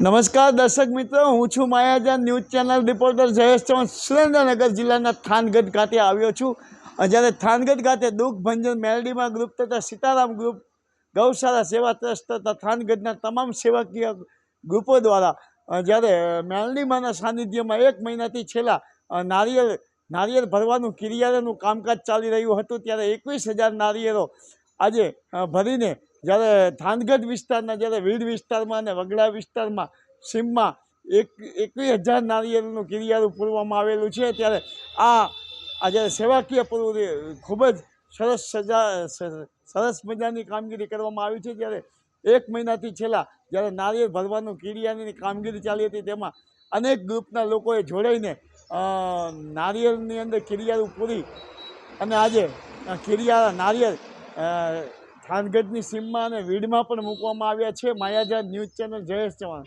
નમસ્કાર દર્શક મિત્રો, હું છું Mayajan news channel reporter Jayesh Chauhan. Surendranagar જિલ્લાના થાનગઢ ખાતે આવ્યો છું. જ્યારે થાનગઢ ખાતે દુઃખ, ભંજન મેલડીમાં ગ્રુપ તથા સીતારામ ગ્રુપ ગૌશાળા સેવા ટ્રસ્ટ તથા થાનગઢના તમામ સેવાકીય ગ્રુપો દ્વારા જ્યારે મેલડીમાંના સાનિધ્યમાં એક મહિનાથી છેલ્લા નારિયેળ નારિયેળ ભરવાનું કિરિયારાનું કામકાજ ચાલી રહ્યું હતું, ત્યારે એકવીસ હજાર નારિયેળો આજે ભરીને જ્યારે થાનગઢ વિસ્તારના, જ્યારે વીડ વિસ્તારમાં અને વગડા વિસ્તારમાં સીમમાં એક, એકવીસ હજાર નારિયેળનું કિરિયારું પૂરવામાં આવેલું છે, ત્યારે આ આ જ્યારે સેવાકીય પ્રવૃત્તિ ખૂબ જ સરસ સજા, સરસ મજાની કામગીરી કરવામાં આવી છે જ્યારે એક મહિનાથી છેલ્લા જ્યારે નારિયેળ ભરવાનું કિરિયાની કામગીરી ચાલી હતી, તેમાં અનેક ગ્રુપના લોકોએ જોડાઈને નારિયેળની અંદર કિરિયારું પૂરી અને આજે કિરિયા નારિયેળ અ, થાનગઢની સીમમાં અને વીડમાં પણ મૂકવામાં આવ્યા છે. Mayajat news channel Jayesh Chauhan.